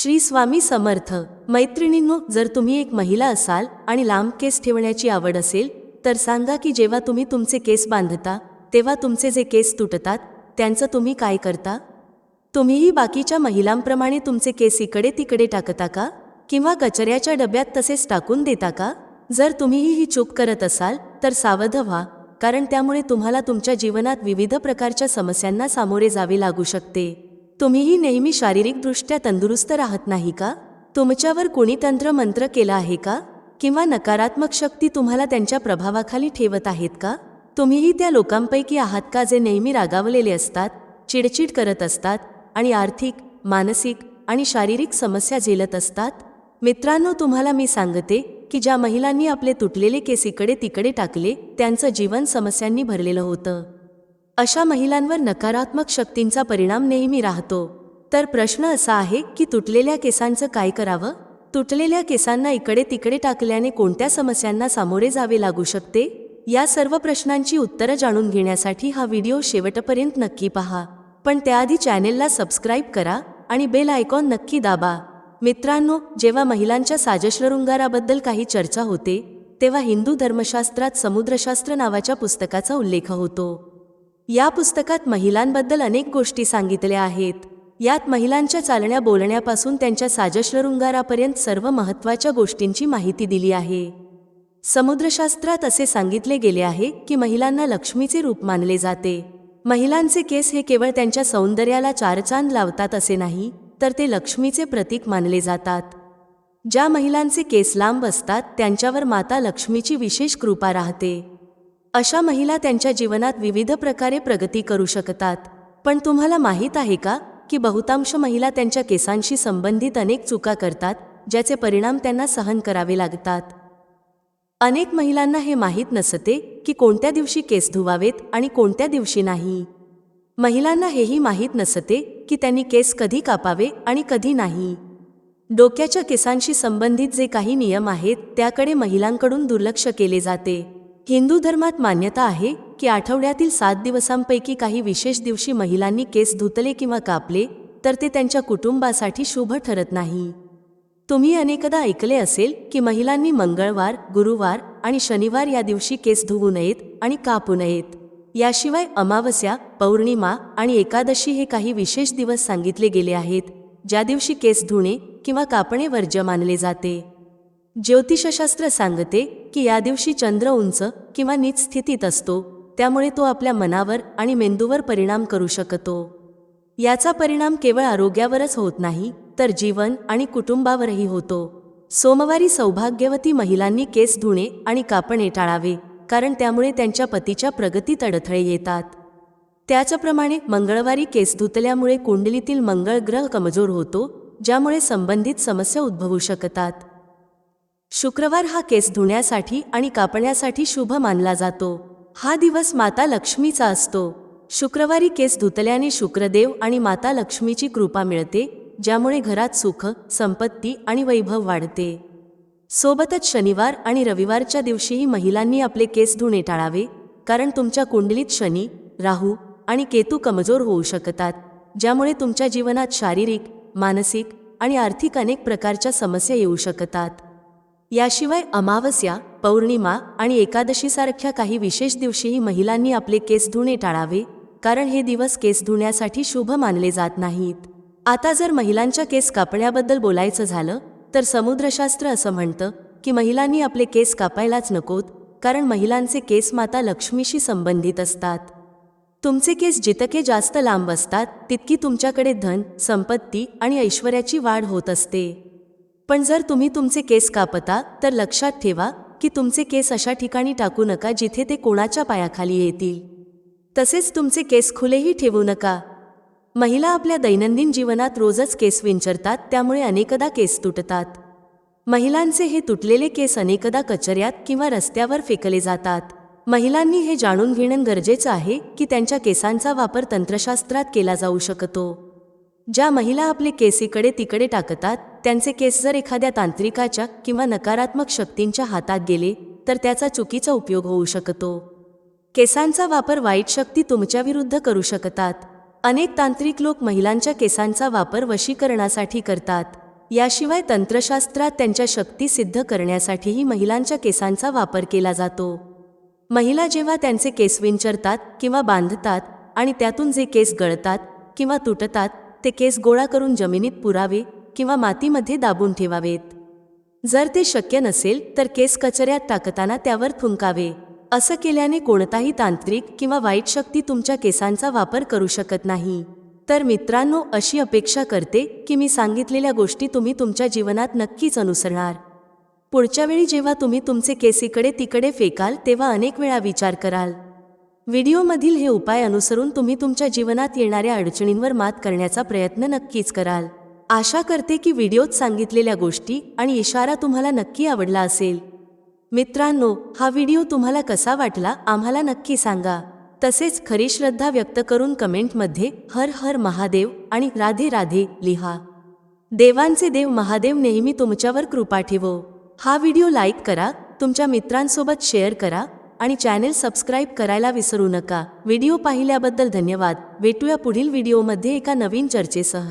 श्री स्वामी समर्थ मैत्रिणींनो जर तुम्ही एक महिला असाल आणि लांब केस ठेवण्याची आवड असेल तर सांगा की जेव्हा तुम्ही तुमचे केस बांधता तेव्हा तुमचे जे केस तुटतात त्यांचं तुम्ही काय करता? तुम्हीही बाकीच्या महिलांप्रमाणे तुमचे केस इकडे तिकडे टाकता का? किंवा कचऱ्याच्या डब्यात तसेच टाकून देता का? जर तुम्हीही ही चूक करत असाल तर सावध व्हा कारण त्यामुळे तुम्हाला तुमच्या जीवनात विविध प्रकारच्या समस्यांना सामोरे जावे लागू शकते. तुम्हीही नेहमी शारीरिकदृष्ट्या तंदुरुस्त राहत नाही का? तुमच्यावर कोणी तंत्र मंत्र केला आहे का? किंवा नकारात्मक शक्ती तुम्हाला त्यांच्या प्रभावाखाली ठेवत आहेत का? तुम्हीही त्या लोकांपैकी आहात का जे नेहमी रागावलेले असतात चिडचिड करत असतात आणि आर्थिक मानसिक आणि शारीरिक समस्या झेलत असतात? मित्रांनो तुम्हाला मी सांगते की ज्या महिलांनी आपले तुटलेले केस इकडे तिकडे टाकले त्यांचं जीवन समस्यांनी भरलेलं होतं. अशा महिलांवर नकारात्मक शक्तींचा परिणाम नेहमी राहतो. तर प्रश्न असा आहे की तुटलेल्या केसांचं काय करावं? तुटलेल्या केसांना इकडे तिकडे टाकल्याने कोणत्या समस्यांना सामोरे जावे लागू शकते? या सर्व प्रश्नांची उत्तरं जाणून घेण्यासाठी हा व्हिडिओ शेवटपर्यंत नक्की पहा. पण त्याआधी चॅनेलला सबस्क्राईब करा आणि बेल आयकॉन नक्की दाबा. मित्रांनो जेव्हा महिलांच्या साजशरुंगाराबद्दल काही चर्चा होते तेव्हा हिंदू धर्मशास्त्रात समुद्रशास्त्र नावाच्या पुस्तकाचा उल्लेख होतो. या पुस्तकात महिलांबद्दल अनेक गोष्टी सांगितल्या आहेत. यात महिलांच्या चालण्या बोलण्यापासून त्यांच्या साजशरुंगारापर्यंत सर्व महत्त्वाच्या गोष्टींची माहिती दिली आहे. समुद्रशास्त्रात असे सांगितले गेले आहे की महिलांना लक्ष्मीचे रूप मानले जाते. महिलांचे केस हे केवळ त्यांच्या सौंदर्याला चारचांद लावतात असे नाही तर ते लक्ष्मीचे प्रतीक मानले जातात. ज्या महिलांचे केस लांब असतात त्यांच्यावर माता लक्ष्मीची विशेष कृपा राहते. अशा महिला त्यांच्या जीवनात विविध प्रकारे प्रगती करू शकतात. पण तुम्हाला माहीत आहे का की बहुतांश महिला त्यांच्या केसांशी संबंधित अनेक चुका करतात ज्याचे परिणाम त्यांना सहन करावे लागतात? अनेक महिलांना हे माहीत नसते की कोणत्या दिवशी केस धुवावेत आणि कोणत्या दिवशी नाही. महिलांना हेही माहीत नसते की त्यांनी केस कधी कापावे आणि कधी नाही. डोक्याच्या केसांशी संबंधित जे काही नियम आहेत त्याकडे महिलांकडून दुर्लक्ष केले जाते. हिंदू धर्मात मान्यता आहे की आठवड्यातील सात दिवसांपैकी काही विशेष दिवशी महिलांनी केस धुतले किंवा कापले तर ते त्यांच्या कुटुंबासाठी शुभ ठरत नाही. तुम्ही अनेकदा ऐकले असेल की महिलांनी मंगळवार गुरुवार आणि शनिवार या दिवशी केस धुवू नयेत आणि कापू नयेत. याशिवाय अमावस्या पौर्णिमा आणि एकादशी हे काही विशेष दिवस सांगितले गेले आहेत ज्या दिवशी केस धुणे किंवा कापणे वर्ज्य मानले जाते. ज्योतिषशास्त्र सांगते की या दिवशी चंद्र उंच किंवा नीच स्थितीत असतो. त्यामुळे तो आपल्या मनावर आणि मेंदूवर परिणाम करू शकतो. याचा परिणाम केवळ आरोग्यावरच होत नाही तर जीवन आणि कुटुंबावरही होतो. सोमवारी सौभाग्यवती महिलांनी केस धुणे आणि कापणे टाळावे कारण त्यामुळे त्यांच्या पतीच्या प्रगतीत अडथळे येतात. त्याचप्रमाणे मंगळवारी केस धुतल्यामुळे कुंडलीतील मंगळ ग्रह कमजोर होतो ज्यामुळे संबंधित समस्या उद्भवू शकतात. शुक्रवार हा केस धुण्यासाठी आणि कापण्यासाठी शुभ मानला जातो. हा दिवस माता लक्ष्मीचा असतो. शुक्रवारी केस धुतल्याने शुक्रदेव आणि माता लक्ष्मीची कृपा मिळते ज्यामुळे घरात सुख संपत्ती आणि वैभव वाढते. सोबतच शनिवार आणि रविवारच्या दिवशीही महिलांनी आपले केस धुणे टाळावे कारण तुमच्या कुंडलीत शनी राहू आणि केतू कमजोर होऊ शकतात ज्यामुळे तुमच्या जीवनात शारीरिक मानसिक आणि आर्थिक अनेक प्रकारच्या समस्या येऊ शकतात. याशिवाय अमावस्या पौर्णिमा आणि एकादशीसारख्या काही विशेष दिवशीही महिलांनी आपले केस धुणे टाळावे कारण हे दिवस केस धुण्यासाठी शुभ मानले जात नाहीत. आता जर महिलांच्या केस कापण्याबद्दल बोलायचं झालं तर समुद्रशास्त्र असं म्हणतं की महिलांनी आपले केस कापायलाच नकोत कारण महिलांचे केस माता लक्ष्मीशी संबंधित असतात. तुमचे केस जितके जास्त लांब असतात तितकी तुमच्याकडे धन संपत्ती आणि ऐश्वर्याची वाढ होत असते. पण जर तुम्ही तुमचे केस कापता तर लक्षात ठेवा की तुमचे केस अशा ठिकाणी टाकू नका जिथे ते कोणाच्या पायाखाली येतील. तसेच तुमचे केस खुलेही ठेवू नका. महिला आपल्या दैनंदिन जीवनात रोजच केस विंचरतात त्यामुळे अनेकदा केस तुटतात. महिलांचे हे तुटलेले केस अनेकदा कचऱ्यात किंवा रस्त्यावर फेकले जातात. महिलांनी हे जाणून घेणं गरजेचं आहे की त्यांच्या केसांचा वापर तंत्रशास्त्रात केला जाऊ शकतो. ज्या महिला आपले केस इकडे तिकडे टाकतात त्यांचे केस जर एखाद्या तांत्रिकाच्या किंवा नकारात्मक शक्तींच्या हातात गेले तर त्याचा चुकीचा उपयोग होऊ शकतो. केसांचा वापर वाईट शक्ती तुमच्याविरुद्ध करू शकतात. अनेक तांत्रिक लोक महिलांच्या केसांचा वापर वशीकरणासाठी करतात. याशिवाय तंत्रशास्त्रात त्यांच्या शक्ती सिद्ध करण्यासाठीही महिलांच्या केसांचा वापर केला जातो. महिला जेव्हा त्यांचे केस विंचरतात किंवा बांधतात आणि त्यातून जे केस गळतात किंवा तुटतात ते केस गोळा करून जमिनीत पुरावे किंवा मातीमध्ये दाबून ठेवावेत. जर ते शक्य नसेल तर केस कचऱ्यात टाकताना त्यावर थुंकावे. असं केल्याने कोणताही तांत्रिक किंवा वाईट शक्ती तुमच्या केसांचा वापर करू शकत नाही. तर मित्रांनो अशी अपेक्षा करते की मी सांगितलेल्या गोष्टी तुम्ही तुमच्या जीवनात नक्कीच अनुसरणार. पुढच्या वेळी जेव्हा तुम्ही तुमचे केस इकडे तिकडे फेकाल तेव्हा अनेक वेळा विचार कराल. व्हिडिओमधील हे उपाय अनुसरून तुम्ही तुमच्या जीवनात येणाऱ्या अडचणींवर मात करण्याचा प्रयत्न नक्कीच कराल. आशा करते की व्हिडिओत सांगितलेल्या गोष्टी आणि इशारा तुम्हाला नक्की आवडला असेल. मित्रांनो हा व्हिडिओ तुम्हाला कसा वाटला आम्हाला नक्की सांगा. तसेच खरी श्रद्धा व्यक्त करून कमेंटमध्ये हर हर महादेव आणि राधे राधे लिहा. देवांचे देव महादेव नेहमी तुमच्यावर कृपा ठेवो. हा व्हिडिओ लाईक करा तुमच्या मित्रांसोबत शेअर करा आणि चॅनेल सबस्क्राईब करायला विसरू नका. व्हिडिओ पाहिल्याबद्दल धन्यवाद. भेटूया पुढील व्हिडिओमध्ये एका नवीन चर्चेसह.